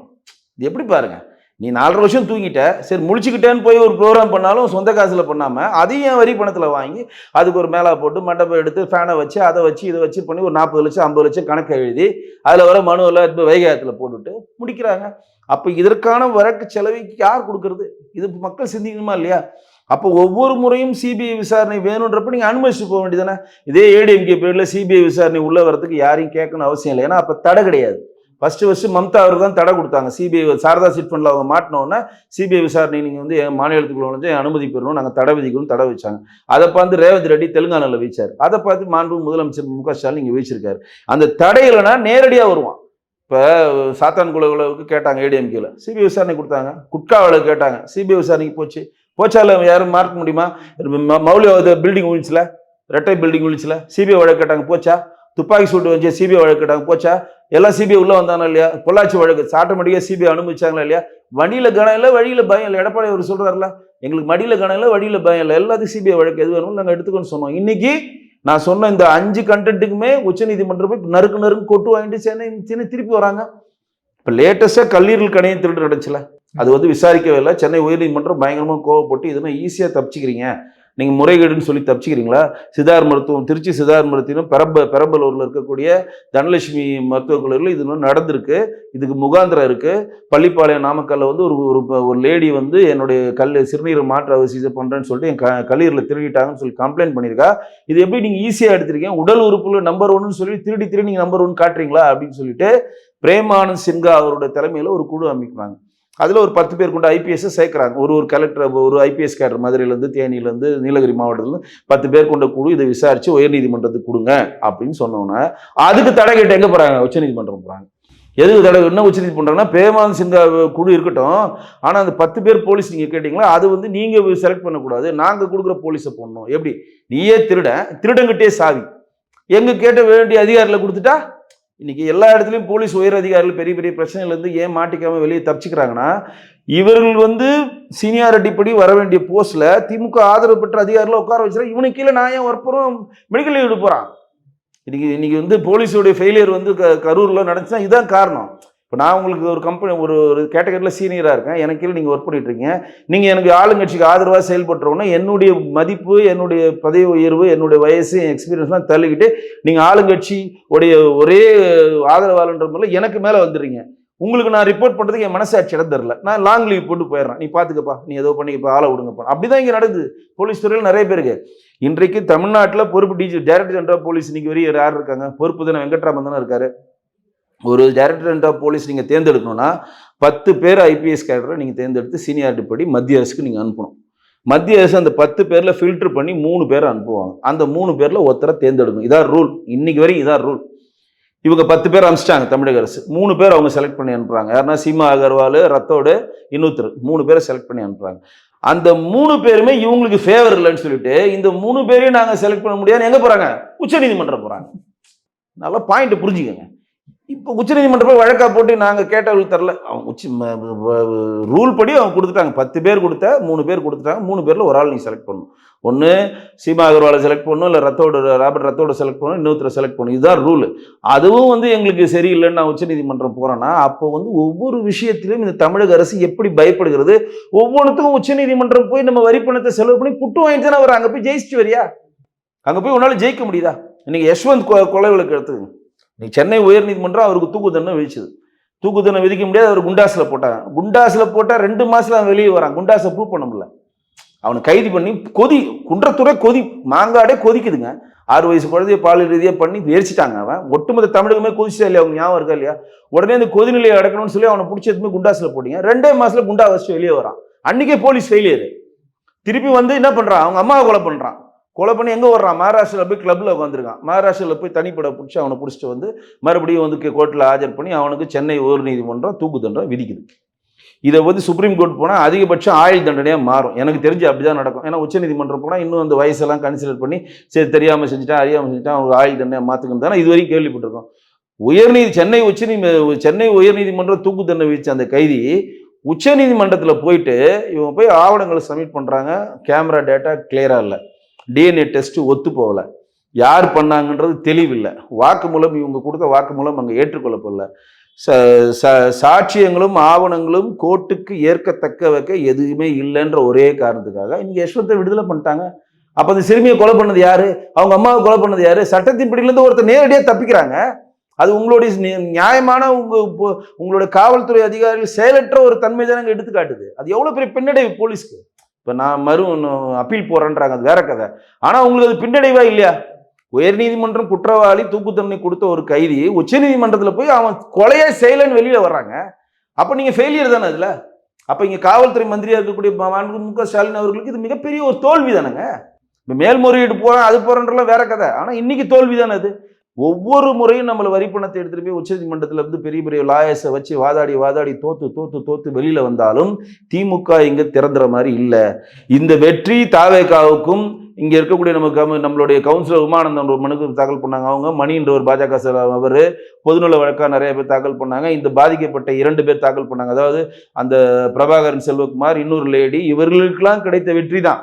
S1: இது எப்படி பாருங்கள் நீ நாலரை வருஷம் தூங்கிட்ட சரி முழிச்சுக்கிட்டேன்னு போய் ஒரு ப்ரோக்ராம் பண்ணாலும் சொந்த காசில் பண்ணாமல் அதையும் என் வரி பணத்தில் வாங்கி அதுக்கு ஒரு மேலே போட்டு மண்டபம் எடுத்து ஃபேனை வச்சு அதை வச்சு இதை வச்சு பண்ணி ஒரு நாற்பது லட்சம் ஐம்பது லட்சம் கணக்கு எழுதி அதில் வர மனுவெல்லாம் இப்போ வைகாயத்தில் போட்டுட்டு முடிக்கிறாங்க. அப்போ இதற்கான வரக்கு செலவைக்கு யார் கொடுக்கறது? இது மக்கள் சிந்திக்கணுமா இல்லையா? அப்போ ஒவ்வொரு முறையும் சிபிஐ விசாரணை வேணுன்றப்ப நீங்கள் அனுமதிச்சு போக வேண்டியதானே இதே ஏடிஎம்கே பேரில் சிபிஐ விசாரணை உள்ள வரதுக்கு யாரையும் கேட்கணும் அவசியம் இல்லை. ஏன்னா அப்போ தடை கிடையாது. ஃபஸ்ட்டு ஃபஸ்ட்டு மம்தா அவர் தான் தடை கொடுத்தாங்க. சிபிஐ சாரதா சிட் ஃபண்டில் அவங்க மாட்டினோன்னா சிபிஐ விசாரணை நீங்கள் வந்து என் மாநிலத்துக்குள்ள வந்து அனுமதி பெறணும். நாங்கள் தடை விதிக்கணும் தடை வச்சாங்க. அதை பார்த்து ரேவந்த் ரெட்டி தெலுங்கானாவில் வைச்சார். அதை பார்த்து மாண்பு முதலமைச்சர் மு க ஸ்டாலின் இங்கே வச்சிருக்காரு. அந்த தடையிலனா நேரடியாக வருவான். இப்போ சாத்தான் குழுவுக்கு கேட்டாங்க ஏடிஎம்கேல சிபிஐ விசாரணை கொடுத்தாங்க. குட்கா கேட்டாங்க. சிபிஐ விசாரணைக்கு போச்சு. போச்சால யாரும் மார்க்க முடியுமா? ம- மௌலியாவது பில்டிங் விழுச்சுல ரெட்டை பில்டிங் விழுச்சுல சிபிஐ வழக்கு கேட்டாங்க. போச்சா? துப்பாக்கி சூட்டு வச்சு சிபிஐ வழக்கிட்டாங்க. போச்சா? எல்லாம் சிபிஐ உள்ளே வந்தானோ இல்லையா? பொள்ளாச்சி வழக்கு. ஆட்டோமேட்டிக்காக சிபிஐ அனுமதிச்சாங்களா இல்லையா? வண்டியில கணம் இல்லை வழியில் பயம் இல்லை. எடப்பாடி அவர் சொல்கிறார்ல எங்களுக்கு மடியில கணம் இல்லை வழியில் பயம் இல்லை. எல்லாத்துக்கும் சிபிஐ வழக்கு எது வேணும்னு நாங்கள் எடுத்துக்கோன்னு சொன்னோம். இன்னைக்கு நான் சொன்ன இந்த அஞ்சு கண்டென்ட்டுக்குமே உச்சநீதிமன்றம் போய் நறுக்கு நறுக்கு கொட்டு வாங்கிட்டு சென்னை சென்னை திருப்பி வராங்க. இப்போ லேட்டஸ்ட்டாக கல்லீரல் கணையம் திருட்டு நடந்துச்சுல. அது வந்து விசாரிக்கவே இல்லை. சென்னை உயர்நீதிமன்றம் பயங்கரமாக கோவப்பட்டு இதெல்லாம் ஈஸியாக தப்பிச்சிக்கிறீங்க. நீங்கள் முறைகேடுன்னு சொல்லி தப்பிச்சிக்கிறீங்களா? சிதார் மருத்துவம் திருச்சி சிதார் மருத்துவம் பெரம்ப பெரம்பலூரில் இருக்கக்கூடிய தனலட்சுமி மருத்துவக் கல்லூரியில் இது இன்னும் நடந்திருக்கு. இதுக்கு முகாந்திரம் இருக்குது பள்ளிப்பாளையம் நாமக்கல்ல வந்து ஒரு ஒரு ஒரு லேடி வந்து என்னுடைய கல் சிறுநீர் மாற்று அறுவை சிகிச்சை பண்ணுறேன்னு சொல்லிட்டு என் க கல்லீரில் திருடிட்டாங்கன்னு சொல்லி கம்ப்ளைண்ட் பண்ணியிருக்கா. இது எப்படி நீங்கள் ஈஸியாக எடுத்திருக்கீங்க? உடல் உறுப்பில் நம்பர் ஒன்னு சொல்லி திருடி திருடி நீங்கள் நம்பர் ஒன் காட்டுறீங்களா? அப்படின்னு சொல்லிட்டு பிரேமானந்த் சின்ஹா அவரோட தலைமையில் ஒரு குழு அமைக்கிறாங்க. அதில் ஒரு பத்து பேர் கொண்டு ஐபிஎஸ்ஸை சேர்க்குறாங்க. ஒரு ஒரு கலெக்டர் ஒரு ஐபிஎஸ் கேடர் மதுரையிலேருந்து தேனியிலேருந்து நீலகிரி மாவட்டத்துலேருந்து பத்து பேர் கொண்ட குழு இதை விசாரித்து உயர்நீதிமன்றத்துக்கு கொடுங்க அப்படின்னு சொன்னோன்னே அதுக்கு தடை கேட்டு எங்கே போகிறாங்க உச்சநீதிமன்றம் போகிறாங்க எதுக்கு தடை என்ன உச்சநீதிமன்றம்னா பிரேமானந்த் சிங்கா குழு இருக்கட்டும். ஆனால் அந்த பத்து பேர் போலீஸ் நீங்கள் கேட்டிங்களா? அது வந்து நீங்கள் செலக்ட் பண்ணக்கூடாது. நாங்கள் கொடுக்குற போலீஸை போடணும். எப்படி? நீயே திருட. திருடங்கிட்டே சாவி. எங்கே கேட்ட வேண்டிய அதிகாரியில் கொடுத்துட்டா? இன்னைக்கு எல்லா இடத்துலையும் போலீஸ் உயர் அதிகாரிகள் பெரிய பெரிய பிரச்சனையிலேருந்து ஏன் மாட்டிக்காமல் வெளியே தப்பிச்சுக்கிறாங்கன்னா இவர்கள் வந்து சீனியாரிட்டிப்படி வர வேண்டிய போஸ்ட்டில் திமுக ஆதரவு பெற்ற அதிகாரியில் உட்கார வச்சுறா இவனுக்கு கீழே நான் ஏன் ஒர்க் மெடிக்கல் லீவ் போகிறான் இன்னைக்கு இன்னைக்கு வந்து போலீஸோடைய ஃபெயிலியர் வந்து க கரூரில் நடந்துச்சுன்னா இதுதான் காரணம். இப்போ நான் உங்களுக்கு ஒரு கம்பெனி ஒரு ஒரு கேட்டகரியில் சீனியராக இருக்கேன். எனக்கு கீழே நீங்கள் ஒர்க் பண்ணிட்டு இருக்கீங்க நீங்கள் எனக்கு ஆளுங்கட்சிக்கு ஆதரவாக செயல்பட்டுறோன்னா என்னுடைய மதிப்பு என்னுடைய பதவி உயர்வு என்னுடைய வயசு எக்ஸ்பீரியன்ஸ்லாம் தள்ளிக்கிட்டு நீங்கள் ஆளுங்கட்சி உடைய ஒரே ஆதரவாளன்ற முறையில் எனக்கு மேலே வந்துடுறீங்க. உங்களுக்கு நான் ரிப்போர்ட் பண்ணுறதுக்கு என் மனசாட்சி இடம் தரல. நான் லாங் லீவ் போட்டு போயிடுறேன். நீ பார்த்துக்கப்பா நீ ஏதோ பண்ணிக்கப்பா ஆளை விடுங்கப்பா. அப்படிதான் இங்கே நடக்குது. போலீஸ் துறையில் நிறைய பேருக்கு இன்றைக்கு தமிழ்நாட்டில் பொறுப்பு டிஜி டைரக்டர் ஜெனரல் போலீஸ் இன்னைக்கு வரையும் யார் இருக்காங்க. பொறுப்பு தானே வெங்கட்ராமன் தானே இருக்காரு. ஒரு டைரக்டர் ஆஃப் போலீஸ் நீங்கள் தேர்ந்தெடுக்கணும்னா பத்து பேர் ஐபிஎஸ் கேரக்டரை நீங்கள் தேர்ந்தெடுத்து சீனியாரிட்டி படி மத்திய அரசுக்கு நீங்கள் அனுப்பணும். மத்திய அரசு அந்த பத்து பேரில் ஃபில்டர் பண்ணி மூணு பேரை அனுப்புவாங்க. அந்த மூணு பேரில் ஒருத்தரை தேர்ந்தெடுக்கணும். இதான் ரூல் இன்னைக்கு வரைக்கும் இதான் ரூல் இவங்க பத்து பேர் அனுப்பிச்சிட்டாங்க தமிழக அரசு. மூணு பேர் அவங்க செலக்ட் பண்ணி அனுப்புறாங்க. யாருன்னா சீமா அகர்வால் ரத்தோடு இன்னொருத்தர். மூணு பேரை செலக்ட் பண்ணி அனுப்புறாங்க. அந்த மூணு பேருமே இவங்களுக்கு ஃபேவர் இல்லைன்னு சொல்லிட்டு இந்த மூணு பேரையும் நாங்கள் செலக்ட் பண்ண முடியாது எங்கே போகிறாங்க உச்சநீதிமன்றம் போகிறாங்க நல்லா பாயிண்ட் புரிஞ்சுக்கங்க. இப்போ உச்சநீதிமன்றம் போய் வழக்கா போட்டு நாங்கள் கேட்டவங்களுக்கு தரல அவங்க உச்சி ரூல் படி அவங்க கொடுத்துட்டாங்க. பத்து பேர் கொடுத்த மூணு பேர் கொடுத்துட்டாங்க. மூணு பேரில் ஒரு ஆள் நீ செலக்ட் பண்ணணும். ஒன்று சீமா அகர்வாலை செலக்ட் பண்ணணும் இல்லை ரத்தோட ராபர்ட் ரத்தோட செலக்ட் பண்ணணும் இன்னொருத்தரை செலக்ட் பண்ணணும். இதுதான் ரூல் அதுவும் வந்து எங்களுக்கு சரியில்லைன்னு நான் உச்சநீதிமன்றம் போகிறேன்னா அப்போ வந்து ஒவ்வொரு விஷயத்திலும் இந்த தமிழக அரசு எப்படி பயப்படுகிறது? ஒவ்வொன்றுத்துக்கும் உச்சநீதிமன்றம் போய் நம்ம வரி பணத்தை செலவு பண்ணி குட்டு வாங்கிட்டு தானே வர அங்கே போய் ஜெயிச்சிட்டு வரியா? அங்கே போய் உன்னால் ஜெயிக்க முடியுதா? இன்னைக்கு யஷ்வந்த் கொ கொலை விளக்கு எடுத்துக்கோங்க. நீ சென்னை உயர்நீதிமன்றம் அவருக்கு தூக்கு தண்டனை விதிச்சது. தூக்கு தண்டனை விதிக்க முடியாது அவர் குண்டாஸில் போட்டாங்க. குண்டாஸில் போட்டால் ரெண்டு மாதத்தில் அவன் வெளியே வரான். குண்டாஸை ப்ரூவ் பண்ண முடியல. அவனை கைது பண்ணி கொதி குன்றத்துறை கொதி மாங்காடே கொதிக்குதுங்க. ஆறு வயசு குழந்தைய பால் ரீதியாக பண்ணி எரிச்சிட்டாங்க அவன். ஒட்டுமொத்த தமிழகமே கொதிச்சா இல்லையா? அவங்க ஞாபகம் இருக்கா இல்லையா? உடனே இந்த கொதிநிலையை அடக்கணும்னு சொல்லி அவனை பிடிச்சதுமே குண்டாஸில் போட்டீங்க. ரெண்டே மாதத்தில் குண்டா வச்சு வெளியே வரான். அன்றைக்கே போலீஸ் ஃபெயிலியர் திருப்பி வந்து என்ன பண்ணுறான் அவங்க அம்மாவை கொலை பண்ணுறான் கொலை பண்ணி எங்கே வர்றான்? மகாராஷ்டிரில் போய் கிளப்பில் உட்காந்துருக்கான் மகாராஷ்டிரில் போய் தனிப்பட பிடிச்சி அவனை பிடிச்சிட்டு வந்து மறுபடியும் வந்து கோர்ட்டில் ஆஜர் பண்ணி அவனுக்கு சென்னை உயர்நீதிமன்றம் தூக்கு தண்டனை விதிக்குது. இதை வந்து சுப்ரீம் கோர்ட் போனால் அதிகபட்சம் ஆயுள் தண்டனையாக மாறும். எனக்கு தெரிஞ்சு அப்படி தான் நடக்கும். ஏன்னா உச்சநீதிமன்றம் போனால் இன்னும் அந்த வயசெல்லாம் கன்சிடர் பண்ணி சரி தெரியாமல் செஞ்சுட்டான் அறியாமல் செஞ்சுட்டான் அவங்க ஆயுள் தண்டனை மாற்றுக்கணும் தானே இது வரைக்கும் கேள்விப்பட்டிருக்கோம். உயர்நீதி சென்னை உச்சநீதி சென்னை உயர்நீதிமன்றம் தூக்கு தண்டனை விதித்த அந்த கைதி உச்சநீதிமன்றத்தில் போயிட்டு இவங்க போய் ஆவணங்களை சப்மிட் பண்ணுறாங்க கேமரா டேட்டா கிளியராக இல்லை. டிஎன்ஏ டெஸ்ட் ஒத்து போகல. யார் பண்ணாங்கன்றது தெளிவில்லை. வாக்குமூலம் இவங்க கொடுத்த வாக்குமூலம் அங்கே ஏற்றுக்கொள்ளப்படல. ச ச- சாட்சியங்களும் ஆவணங்களும் கோர்ட்டுக்கு ஏற்கத்தக்க வைக்க எதுவுமே இல்லைன்ற ஒரே காரணத்துக்காக இன்னைக்கு யஷ்வந்தை விடுதலை பண்ணிட்டாங்க. அப்போ அந்த சிறுமியை கொலை பண்ணது யாரு? அவங்க அம்மாவை கொலை பண்ணது யாரு? சட்டத்தின் படியிலேருந்து ஒருத்தர் நேரடியாக தப்பிக்கிறாங்க. அது உங்களுடைய நியாயமான உங்க உங்க- உங்களுடைய காவல்துறை அதிகாரிகள் செயலற்ற ஒரு தன்மை தான் எடுத்துக்காட்டுது. அது எவ்வளோ பெரிய பின்னடைவு போலீஸ்க்கு. இப்போ நான் மறு அப்பீல் போறேன்றாங்க. அது வேற கதை. ஆனால் உங்களுக்கு அது பின்னடைவா இல்லையா? உயர்நீதிமன்றம் குற்றவாளி தூக்கு தண்டனை கொடுத்த ஒரு கைதி உச்சநீதிமன்றத்தில் போய் அவன் கொலையே செய்யலைன்னு வெளியில் வர்றாங்க. அப்போ நீங்கள் ஃபெயிலியர் தானே அதில்? அப்போ இங்கே காவல்துறை மந்திரியாக இருக்கக்கூடிய மாண்புமிகு மு க ஸ்டாலின் அவர்களுக்கு இது மிகப்பெரிய ஒரு தோல்வி தானேங்க இப்போ மேல்முறையீடு போகிறேன் அது போகிறன்றலாம் வேற கதை. ஆனால் இன்னைக்கு தோல்வி தானே அது? ஒவ்வொரு முறையும் நம்மளை வரி பணத்தை எடுத்துகிட்டு போய் உச்சநீதிமன்றத்தில் இருந்து பெரிய பெரிய லாயர்ஸை வச்சு வாதாடி வாதாடி தோத்து தோத்து தோத்து வெளியில் வந்தாலும் திமுக இங்கே திறந்துற மாதிரி இல்லை. இந்த வெற்றி தாவேகாவுக்கும் இங்கே இருக்கக்கூடிய நம்ம கம் நம்மளுடைய கவுன்சிலர் உமானந்தம் ஒரு மனுக்கு தாக்கல் பண்ணாங்க. அவங்க மணின்ற ஒரு பாஜக அவர் பொதுநல வழக்காக நிறைய பேர் தாக்கல் பண்ணாங்க. இந்த பாதிக்கப்பட்ட இரண்டு பேர் தாக்கல் பண்ணாங்க. அதாவது அந்த பிரபாகரன் செல்வகுமார் இன்னொரு லேடி இவர்களுக்கெல்லாம் கிடைத்த வெற்றி தான்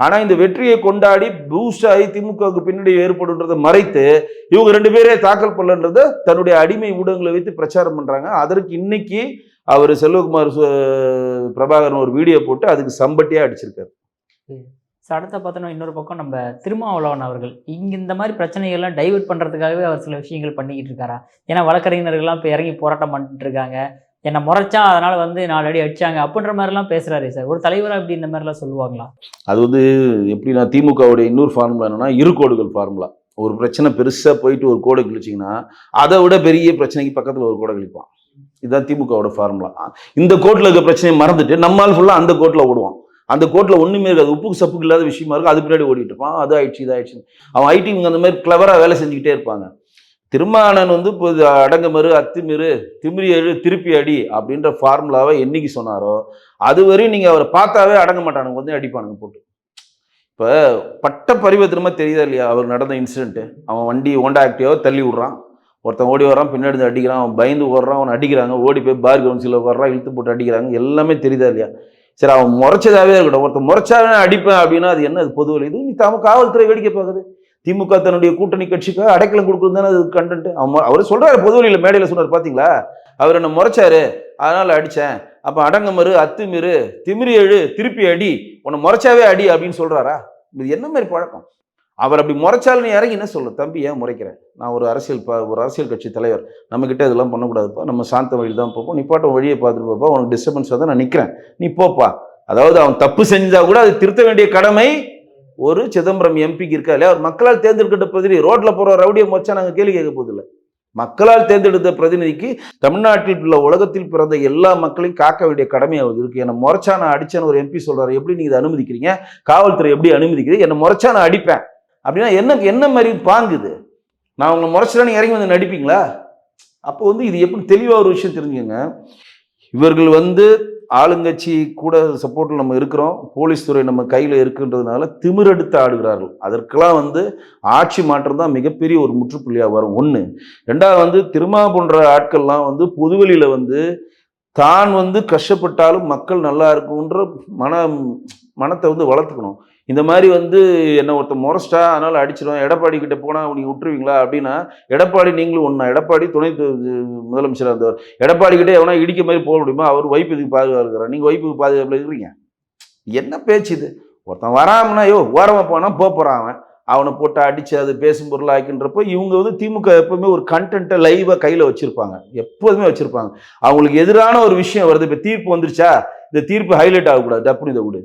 S1: ஆனால் இந்த வெற்றியை கொண்டாடி பூஸ்ட் ஆகி திமுகவுக்கு பின்னாடி ஏற்படுன்றதை மறைத்து இவங்க ரெண்டு பேரே தாக்கல் பண்ணலன்றத தன்னுடைய அடிமை ஊடகங்களை வைத்து பிரச்சாரம் பண்ணுறாங்க அதற்கு இன்னைக்கு அவர் செல்வகுமார் சு- பிரபாகரன் ஒரு வீடியோ போட்டு அதுக்கு சம்பட்டியாக அடிச்சிருக்காரு.
S2: ஸோ அடுத்த பார்த்தோன்னா இன்னொரு பக்கம் நம்ம திருமாவளவன் அவர்கள். இங்கே இந்த மாதிரி பிரச்சனைகள்லாம் டைவெர்ட் பண்ணுறதுக்காகவே அவர் சில விஷயங்கள் பண்ணிக்கிட்டு இருக்காரா? ஏன்னா வழக்கறிஞர்கள்லாம் இப்போ இறங்கி போராட்டம் பண்ணிட்டு இருக்காங்க. என்னை முறைச்சா அதனால் வந்து நாலு அடி அடிச்சாங்க அப்படின்ற மாதிரிலாம் பேசுகிறாரு சார். ஒரு தலைவராக இப்படி இந்த மாதிரிலாம் சொல்லுவாங்களா?
S1: அது வந்து எப்படின்னா திமுகவுடைய இன்னொரு ஃபார்முலா என்னென்னா இரு கோடுகள் ஃபார்முலா ஒரு பிரச்சனை பெருசாக போயிட்டு ஒரு கோடை கிழிச்சிங்கன்னா அதை விட பெரிய பிரச்சனைக்கு பக்கத்தில் ஒரு கோடை கிழிப்பான். இதுதான் திமுகவோட ஃபார்முலா இந்த கோட்டில் இருக்க பிரச்சனையை மறந்துட்டு நம்மால் ஃபுல்லாக அந்த கோட்டில் ஓடுவான். அந்த கோட்டில் ஒன்றுமே இருக்காது. உப்புக்கு சப்புக்கு இல்லாத விஷயமா இருக்கும் அது பின்னாடி ஓடிட்டு இருப்பான். அது ஆயிடுச்சு இது ஆயிடுச்சு அவன் ஐடிங்க அந்த மாதிரி கிளவராக வேலை செஞ்சுக்கிட்டே இருப்பாங்க. திருமானன் வந்து இப்போ இது அடங்கமறு அத்துமிரு திமிரி எழு திருப்பி அடி அப்படின்ற ஃபார்முலாவை என்னைக்கு சொன்னாரோ அது வரையும் நீங்கள் அவரை பார்த்தாவே அடங்க மாட்டானுங்க. வந்து அடிப்பானுங்க போட்டு. இப்போ பட்ட பரிவர்த்தனமாக தெரியுதா இல்லையா? அவர் நடந்த இன்சிடென்ட்டு அவன் வண்டி ஓண்டா ஆக்டிவாக தள்ளி விட்றான். ஒருத்தன் ஓடி வர்றான் பின்னாடி அடிக்கிறான். அவன் பயந்து ஓடுறான் அவன் அடிக்கிறாங்க. ஓடி போய் பார் கவுன்சிலில் வர்றான் இழுத்து போட்டு அடிக்கிறாங்க. எல்லாமே தெரியுதா இல்லையா? சரி அவன் முறைச்சதாவே இருக்கட்டும். ஒருத்தன் முறைச்சாவே அடிப்பேன் அப்படின்னா அது என்ன? அது பொது இது நீ தாம காவல்துறை வேடிக்கை பார்க்குது. திமுக தன்னுடைய கூட்டணி கட்சிக்கு அடைக்கலம் கொடுக்குறது தானே அது கண்டென்ட் அவர் சொல்கிறாரு பொதுவெளியில் மேடையில் சொன்னார் பார்த்தீங்களா அவர் என்ன முறைச்சாரு? அதனால் அடித்தேன் அப்போ அடங்கமரு அத்துமிரு திமிரி எழு திருப்பி அடி. உன்னை முறைச்சாவே அடி அப்படின்னு சொல்கிறாரா இது என்ன மாதிரி பழக்கம்? அவர் அப்படி முறைச்சாலும் நீ இறங்கி என்ன சொல்ல? தம்பி ஏன் முறைக்கிறேன் நான் ஒரு அரசியல் ப ஒரு அரசியல் கட்சி தலைவர். நம்மக்கிட்ட இதெல்லாம் பண்ணக்கூடாதுப்பா. நம்ம சாந்த வழியில் தான் போப்போம். நீ வழியை பார்த்துட்டு போப்பா. உனக்கு டிஸ்டர்பன்ஸாக தான் நான் நிற்கிறேன் நீ போப்பா. அதாவது அவன் தப்பு செஞ்சால் கூட அது திருத்த வேண்டிய கடமை ஒரு சிதம்பரம் எம்பிக்கு இருக்கா இல்லையா? அவர் மக்களால் தேர்ந்தெடுக்கப்பட்ட பிரதிநிதி. ரோட்டில் போகிற ரவுடியை மொச்சா நாங்கள் கேள்வி கேட்க போதில்லை மக்களால் தேர்ந்தெடுத்த பிரதிநிதிக்கு தமிழ்நாட்டில் உள்ள உலகத்தில் பிறந்த எல்லா மக்களையும் காக்க வேண்டிய கடமை அவர் இருக்கு. என்னை முறைச்சா நான் அடிச்சேன்னு ஒரு எம்பி சொல்கிறார் எப்படி நீங்கள் இதை அனுமதிக்கிறீங்க? காவல்துறை எப்படி அனுமதிக்கிறீங்க என்னை முறைச்சா நான் அடிப்பேன். அப்படின்னா என்ன என்ன மாதிரி பாங்குது? நான் உங்களை முறைச்சா நீங்கள் இறங்கி வந்து நடிப்பீங்களா? அப்போ வந்து இது எப்படி தெளிவாக ஒரு விஷயம் தெரிஞ்சுங்க இவர்கள் வந்து ஆளுங்கட்சி கூட சப்போர்ட்டில் நம்ம இருக்கிறோம். போலீஸ் துறை நம்ம கையில் இருக்குன்றதுனால திமிரெடுத்து ஆடுகிறார்கள். அதற்கெல்லாம் வந்து ஆட்சி மாற்றம் தான் மிகப்பெரிய ஒரு முற்றுப்புள்ளியாக வரும். ஒன்று ரெண்டாவது வந்து திருமா போன்ற ஆட்கள்லாம் வந்து பொதுவெளியில் வந்து தான் வந்து கஷ்டப்பட்டாலும் மக்கள் நல்லா இருக்குன்ற மன மனத்தை வந்து வளர்த்துக்கணும். இந்த மாதிரி வந்து என்ன ஒருத்தன் முறைச்சிட்டா அதனால அடிச்சிடும் எடப்பாடி கிட்ட போனால் நீங்கள் விட்டுருவீங்களா? அப்படின்னா எடப்பாடி நீங்களும் ஒன்றா எடப்பாடி துணை முதலமைச்சராக இருந்தவர். எடப்பாடி கிட்டே எவனா இடிக்க மாதிரி போக முடியுமா? அவர் வைப்பு இதுக்கு பாதுகாப்பு இருக்கிறார் நீங்கள் வைப்புக்கு பாதுகாப்பில் இருக்கிறீங்க. என்ன பேச்சு இது? ஒருத்தன் வராமனா யோ ஓரமாக போனால் போக போகிறான் அவன். அவனை போட்டு அடித்து அது பேசும் பொருள் ஆக்கின்றப்போ இவங்க வந்து திமுக எப்போவுமே ஒரு கண்டென்ட்டை லைவாக கையில் வச்சுருப்பாங்க. எப்போதுமே வச்சுருப்பாங்க. அவங்களுக்கு எதிரான ஒரு விஷயம் வருது. இப்போ தீர்ப்பு வந்துருச்சா? இந்த தீர்ப்பு ஹைலைட் ஆகக்கூடாது. டப்புனு இதை விடு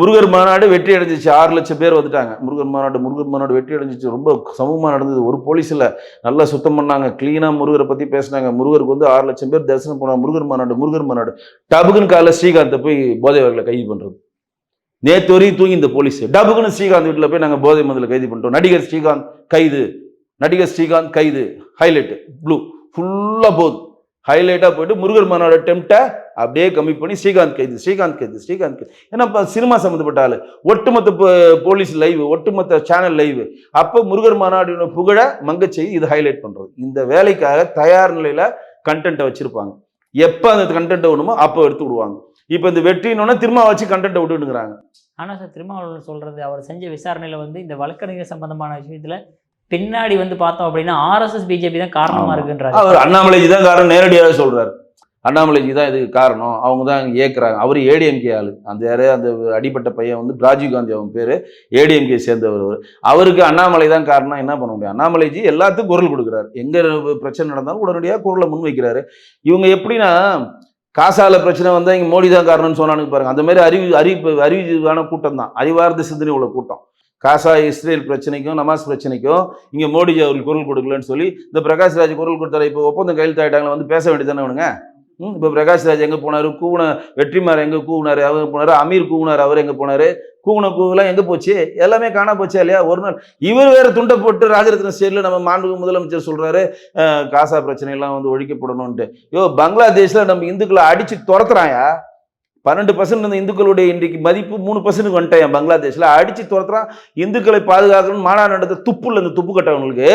S1: முருகர் மாநாடு வெற்றி அடைஞ்சிச்சு. ஆறு லட்சம் பேர் வந்துட்டாங்க. முருகர் மாநாடு முருகர் மாநாடு வெற்றி அடைஞ்சிச்சு. ரொம்ப சமூகமாக நடந்தது. ஒரு போலீஸில் நல்லா சுத்தம் பண்ணாங்க. க்ளீனாக முருகரை பற்றி பேசினாங்க. முருகருக்கு வந்து ஆறு லட்சம் பேர் தரிசனம் போனாங்க முருகர் மாநாடு முருகர் மாநாடு. டபுக்குன்னு காலைல ஸ்ரீகாந்தை போய் போதை வகையில் கைது பண்ணுறது நேற்று வரையும் தூங்கி இந்த போலீஸ். டபுக்குன்னு ஸ்ரீகாந்த் வீட்டில் போய் நாங்கள் போதை மந்தில் கைது பண்ணிட்டோம். நடிகர் ஸ்ரீகாந்த் கைது. நடிகர் ஸ்ரீகாந்த் கைது. ஹைலைட்டு ப்ளூ ஃபுல்லாக போதும். ஹைலைட்டாக போயிட்டு முருகர் மாநாடு டெம்ட்டை அப்படியே கம்மி பண்ணி ஸ்ரீகாந்த் கைது ஸ்ரீகாந்த் கைது ஸ்ரீகாந்த் கைது. ஏன்னா இப்போ சினிமா சம்மந்தப்பட்ட ஆள். ஒட்டுமொத்த போலீஸ் லைவ் ஒட்டுமொத்த சேனல் லைவ் அப்போ முருகர் மாநாடின புகழை மங்கச் இது ஹைலைட் பண்ணுறது இந்த வேலைக்காக தயார் நிலையில் கண்டென்ட்டை வச்சுருப்பாங்க. எப்போ அந்த கண்டென்ட்டை வேணுமோ அப்போ எடுத்து விடுவாங்க. இப்போ இந்த வெற்றினோன்னா திரும்ப வச்சு கண்டென்ட்டை விட்டுனுங்கிறாங்க
S2: ஆனால் சார் திருமாவளவன் சொல்கிறது அவர் செஞ்ச விசாரணையில் வந்து இந்த வழக்கறிஞர் சம்பந்தமான விஷயத்தில் பின்னாடி வந்து பார்த்தோம் அப்படின்னா ஆர்எஸ்எஸ் பிஜேபி தான் காரணமா. இருக்குன்றாரு.
S1: அவர் அண்ணாமலைஜி தான் காரணம் நேரடியாக சொல்றாரு. அண்ணாமலைஜி தான் இதுக்கு காரணம். அவங்க தான் ஏற்கிறாங்க அவர் ஏடிஎம்கே ஆளு. அந்த யாரு? அந்த அடிப்பட்ட பையன் வந்து ராஜீவ் காந்தி அவன் பேரு. ஏடிஎம்கே சேர்ந்தவர் அவர். அவருக்கு அண்ணாமலை தான் காரணம். என்ன பண்ண முடியும்? அண்ணாமலைஜி எல்லாத்துக்கும் குரல் கொடுக்குறாரு. எங்க பிரச்சனை நடந்தாலும் உடனடியாக குரலை முன் வைக்கிறாரு இவங்க எப்படின்னா காசால பிரச்சனை வந்தா இங்க மோடி தான் காரணம்னு சொன்னானுங்க பாருங்க. அந்த மாதிரி அறிவு அறிவு அறிவான கூட்டம் தான். அறிவார்ந்த சிந்தனை உள்ள கூட்டம். காசா இஸ்ரேல் பிரச்சனைக்கும் நமாஸ் பிரச்சனைக்கும் இங்கே மோடிஜி அவருக்கு குரல் கொடுக்கலன்னு சொல்லி இந்த பிரகாஷ் ராஜ் குரல் கொடுத்தாரு. இப்போ ஒப்பந்தம் கையெழுத்தாயிட்டாங்களா வந்து பேச வேண்டியதானே அவனுங்க இப்போ பிரகாஷ் ராஜ் எங்கே போனார்? கூவுன வெற்றிமார் எங்கே கூவுனார்? அவர் போனார்? அமீர் கூவுனார்? அவர் எங்கே போனார்? கூவுன கூவுலாம் எங்கே போச்சு? எல்லாமே காணா போச்சா இல்லையா? ஒரு நாள் இவர் வேறு துண்டை போட்டு ராஜரத்ன சேரில் நம்ம மாண்பு முதலமைச்சர் சொல்கிறாரு காசா பிரச்சனையெல்லாம் வந்து ஒழிக்கப்படணும்ன்ட்டு. யோ பங்களாதேஷ்ல நம்ம இந்துக்களை அடித்து துரத்துறாயா? பன்னெண்டு பர்சன்ட் இந்த இந்துக்களுடைய இன்றைக்கு மதிப்பு மூணு பர்சன்ட்டுக்கு வந்துட்டேன் பங்களாதேஷ்ல. அடிச்சு துரத்துறான் இந்துக்களை பாதுகாக்கணும்னு மாநாடு நடத்த துப்புல இந்த துப்பு கட்டவங்களுக்கு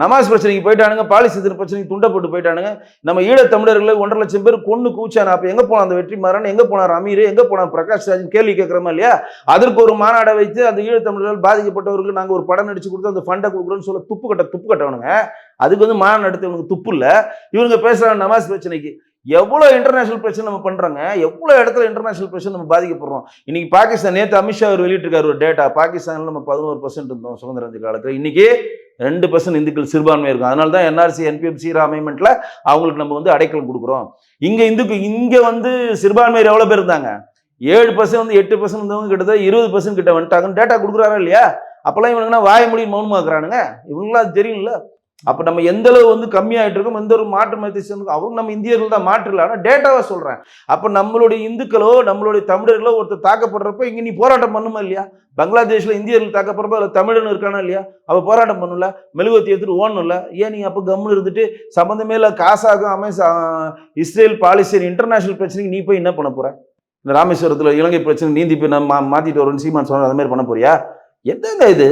S1: நமாஸ் பிரச்சனைக்கு போயிட்டானுங்க பாலிசித்திர பிரச்சனைக்கு துண்டப்பட்டு போயிட்டானுங்க. நம்ம ஈழத் தமிழர்களை ஒன்றரை லட்சம் பேர் கொண்டு கூச்சான அப்போ எங்கே போனான் அந்த வெற்றி மாறன் எங்கே போனார் அமீர்? எங்கே போனார் பிரகாஷ் ராஜ்? கேள்வி கேட்கிறோமா இல்லையா? அதற்கு ஒரு மாநாடை வைத்து அந்த ஈழத் தமிழர்கள் பாதிக்கப்பட்டவர்களுக்கு நாங்கள் ஒரு படம் நடிச்சு கொடுத்து அந்த ஃபண்டை கொடுக்குறோம்னு சொல்ல துப்பு கட்ட துப்பு கட்டவனுங்க. அதுக்கு வந்து மாநாடு நடத்தவனுக்கு துப்பு இல்லை. இவங்க பேசுகிறாங்க நமாஸ் பிரச்சனைக்கு. எவ்வளோ இன்டர்நேஷனல் பிரச்சனை நம்ம பண்ணுறோங்க எவ்வளோ இடத்துல இன்டர்நேஷனல் பிரச்சனை நம்ம பாதிக்கப்படுறோம்? இன்னைக்கு பாகிஸ்தான் நேற்று அமித்ஷா அவர் வெளியிட்டிருக்காரு ஒரு டேட்டா பாகிஸ்தானில் நம்ம பதினோரு பர்சன்ட் இருந்தோம் சுதந்திர அஞ்சு காலத்தில். இன்னைக்கு ரெண்டு பர்சன்ட் இந்துக்கள் சிறுபான்மை இருக்கும். அதனால தான் என்ஆர்சி என்பிஎம் சீரா அமைமெண்ட்டில் அவங்களுக்கு நம்ம வந்து அடைக்கலம் கொடுக்குறோம். இங்கே இந்துக்கு இங்கே வந்து சிறுபான்மையர் எவ்வளோ பேர் இருந்தாங்க? ஏழு பர்சன்ட் வந்து எட்டு பர்சன்ட் இருந்தவங்க கிட்டத்தட்ட இருபது பர்சன்ட் கிட்ட வந்துட்டாங்கன்னு டேட்டா கொடுக்குறாரா இல்லையா? அப்போல்லாம் இவனுங்கன்னா வாய மொழி மௌனமா இருக்கிறானுங்க இவங்களாம் தெரியும்ல. அப்போ நம்ம எந்த அளவு வந்து கம்மியாகிட்டு இருக்கோம் எந்த ஒரு மாற்று மதத்தை சேர்ந்து அவங்க நம்ம இந்தியர்கள் தான் மாற்று ஆனால் டேட்டாவை சொல்கிறேன் அப்போ நம்மளுடைய இந்துக்களோ நம்மளுடைய தமிழர்களோ ஒருத்தர் தாக்கப்படுறப்ப இங்கே நீ போராட்டம் பண்ணுமா இல்லையா? பங்களாதேஷில் இந்தியர்கள் தாக்கப்படுறப்ப அதில் தமிழன் இருக்கானா இல்லையா? அவள் போராட்டம் பண்ணல மெழுகுவத்தி எடுத்துட்டு ஓடணும்ல. ஏன் நீ அப்போ கம்முன்னு இருந்துட்டு சம்மந்தமே இல்லை காசாகும் அமெசா இஸ்ரேல் பாலிஸ்தீன் இன்டர்நேஷனல் பிரச்சனைக்கு நீ போய் என்ன பண்ண போகிற இந்த ராமேஸ்வரத்தில் இலங்கை பிரச்சனை நீந்தி போய் நம்ம மா- வரும்னு சீமான் சொன்ன அது மாதிரி பண்ண போறியா? என்னங்க இது?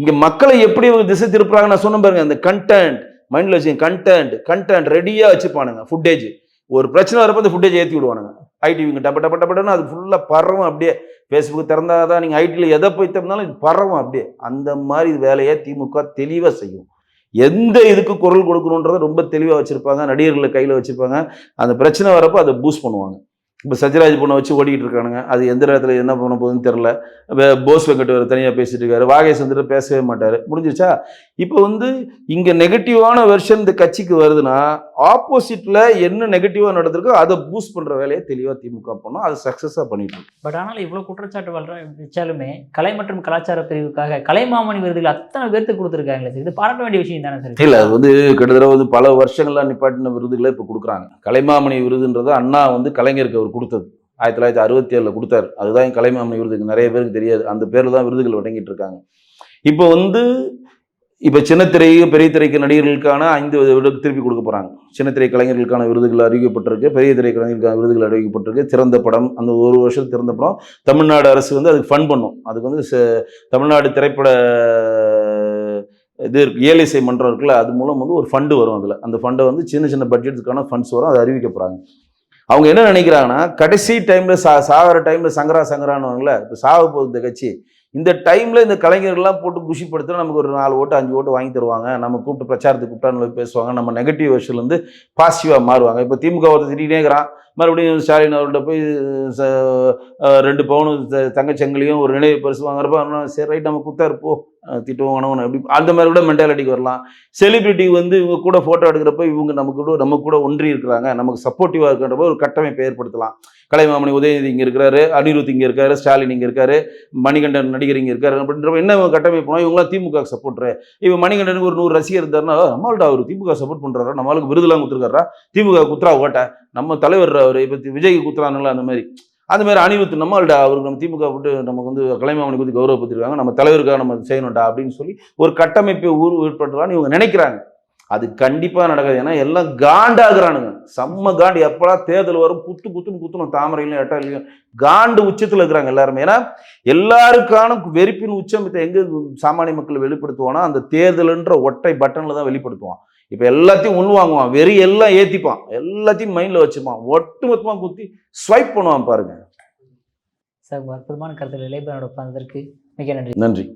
S1: இங்க மக்களை எப்படி திசை திருப்புறாங்க? நான் சொன்ன பாருங்க அந்த கண்டென்ட் மைண்ட்ல வச்சு கண்டென்ட் கண்டென்ட் ரெடியா வச்சுப்பானுங்க ஃபுட்டேஜ் ஒரு பிரச்சனை வரப்போ அந்த ஃபுட்டேஜ் ஏற்றி விடுவானுங்க. ஐடிவிங்க டப்ப டப்ப டப்படன்னு அது ஃபுல்லாக பரவும் அப்படியே. ஃபேஸ்புக் திறந்தாதான் நீங்கள் ஐடியில் எதை போய் திறந்தாலும் இது பரவும் அப்படியே. அந்த மாதிரி வேலையை திமுக தெளிவாக செய்யும். எந்த இதுக்கு குரல் கொடுக்கணுன்றதை ரொம்ப தெளிவாக வச்சுருப்பாங்க நடிகர்களை கையில் வச்சுருப்பாங்க. அந்த பிரச்சனை வரப்போ அதை பூஸ்ட் பண்ணுவாங்க. இப்போ சத்யராஜ் பொண்ணை வச்சு ஓடிக்கிட்டு இருக்கானுங்க. அது எந்த நேரத்தில் என்ன பண்ண போகுதுன்னு தெரில வே- போஸ் வெங்கட் ஒரு தனியாக பேசிட்டு இருக்காரு. வாகை சந்திர பேசவே மாட்டார். முடிஞ்சிருச்சா? இப்போ வந்து இங்கே நெகட்டிவான வெர்ஷன் இந்த கட்சிக்கு வருதுன்னா ஆப்போசிட்டில் என்ன நெகட்டிவாக நடந்திருக்கோ அதை பூஸ்ட் பண்ணுற வேலையை தெளிவாக திமுக பண்ணும். அது சக்ஸஸாக பண்ணிட்டு.
S2: பட் ஆனால் இவ்வளவு குற்றச்சாட்டு வல்ற வச்சாலுமே கலை மற்றும் கலாச்சார பிரிவுக்காக கலைமாமணி விருதுகள் அத்தனை பேர்த்துக்கு கொடுத்துருக்காங்களே சார். இது பாராட்ட வேண்டிய விஷயம் தானே சார்?
S1: இல்லை அது வந்து கிட்டத்தட்ட வந்து பல வருஷங்களாக நிப்பாட்டின விருதுகளை இப்போ கொடுக்குறாங்க. கலைமாமணி விருதுன்றது அண்ணா வந்து கலைஞருக்கு அவர் கொடுத்தது. ஆயிரத்தி தொள்ளாயிரத்தி அறுபத்தி ஏழில் கொடுத்தாரு. அதுதான் கலைமாமணி விருதுக்கு நிறைய பேருக்கு தெரியாது. அந்த பேரில் தான் விருதுகள் வழங்கிட்டு இருக்காங்க. இப்போ வந்து இப்போ சின்னத்திரை பெரிய திரைக்கு நடிகர்களுக்கான ஐந்து விருது திருப்பி கொடுக்க போகிறாங்க சின்னத்திரை கலைஞர்களுக்கான விருதுகள் அறிவிக்கப்பட்டிருக்கு. பெரிய திரை கலைஞர்களுக்கான விருதுகள் அறிவிக்கப்பட்டிருக்கு. திறந்த படம். அந்த ஒரு வருஷம் திறந்த படம். தமிழ்நாடு அரசு வந்து அதுக்கு ஃபண்ட் பண்ணும். அதுக்கு வந்து ச- தமிழ்நாடு திரைப்பட இது இருக்குது ஏழைசை மன்றம் இருக்குல்ல அது மூலம் வந்து ஒரு ஃபண்டு வரும் அதில். அந்த ஃபண்டை வந்து சின்ன சின்ன பட்ஜெட்டுக்கான ஃபண்ட்ஸ் வரும். அதை அறிவிக்க போகிறாங்க அவங்க என்ன நினைக்கிறாங்கன்னா கடைசி டைமில் சா சாகிற டைமில் சங்கரா சங்கரான்னு இப்போ சாக போகுது இந்த கட்சி. இந்த டைமில் இந்த கலைஞர்கள்லாம் போட்டு குஷிப்படுத்தினா நமக்கு ஒரு நாலு ஓட்டு அஞ்சு ஓட்டு வாங்கி தருவாங்க. நம்ம கூப்பிட்டு பிரச்சாரத்துக்கு கூப்பிட்டா பேசுவாங்க. நம்ம நெகட்டிவ் விஷயத்துலேருந்து பாசிட்டிவாக மாறுவாங்க. இப்போ திமுக ஒருத்தர் திட்டிகிட்டே இருக்கிறான். மறுபடியும் ஸ்டாலின் அவர்கிட்ட போய் ச- ரெண்டு பவுனு த- ஒரு நினைவு பரிசு வாங்குறப்ப சரி ரைட் நம்ம குத்தா இருப்போம் அஹ் திட்டுவோம் அப்படி அந்த மாதிரி கூட மென்டாலிட்டிக்கு வரலாம். செலிபிரிட்டி வந்து இவங்க கூட ஃபோட்டோ எடுக்கிறப்ப இவங்க நமக்கு கூட நம்ம கூட ஒன்றி இருக்கிறாங்க. நமக்கு சப்போர்ட்டிவாக இருக்கின்றப்ப ஒரு கட்டமைப்பை ஏற்படுத்தலாம். கலைமாமணி உதயநிதி இங்கே இருக்கிறாரு அனிருத் இங்கே இருக்காரு ஸ்டாலின் இங்கே இருக்காரு மணிகண்டன் நடிகர் இங்கே இருக்காரு அப்படின்றப்ப என்ன கட்டமைப்புனா இவங்களாம் திமுக சப்போர்ட்ரு இவன் மணிகண்டனுக்கு ஒரு நூறு ரசிகர் இருந்தாருன்னா நம்மள்ட்ட அவர் திமுக சப்போர்ட் பண்ணுறாரு நம்மளுக்கு விருதுலாம் கொடுத்துருக்காரா? திமுக குத்துறா ஓட்ட. நம்ம தலைவர் அவர் இப்போ விஜய் குத்துறானுங்களா? அந்த மாதிரி. அந்த மாதிரி நம்ம நம்மள்ட்ட அவருக்கு நம்ம திமுக விட்டு நமக்கு வந்து கலைமாமணி குறித்து கௌரவப்படுத்திருக்காங்க. நம்ம தலைவருக்காக நம்ம செய்யணும்டா அப்படின்னு சொல்லி ஒரு கட்டமைப்பை ஊர் ஏற்படுத்தலாம்னு இவங்க நினைக்கிறாங்க. அது கண்டிப்பாக நடக்காது. ஏன்னா எல்லாம் காண்டாகிறானுங்க. செம்ம காண்டு. எப்படா தேர்தல் வரும்? குத்து குத்துன்னு குத்தணும். தாமரையிலும் எட்டாலையும் காண்டு உச்சத்தில் இருக்கிறாங்க எல்லாருமே. ஏன்னா எல்லாருக்கான வெறுப்பின் உச்சம் இதை எங்கே சாமானிய மக்கள் வெளிப்படுத்துவானா அந்த தேர்தல்ன்ற ஒற்றை பட்டனில் தான் வெளிப்படுத்துவான். இப்போ எல்லாத்தையும் உள்வாங்குவான் வெறி எல்லாம் ஏற்றிப்பான் எல்லாத்தையும் மைண்டில் வச்சுப்பான் ஒட்டு மொத்தமாக குத்தி ஸ்வைப் பண்ணுவான் பாருங்க.
S2: சார் அற்புதமான கருத்தில் இளைப்பனோட உட்கார்ந்ததற்கு மிக நன்றி.
S1: நன்றி.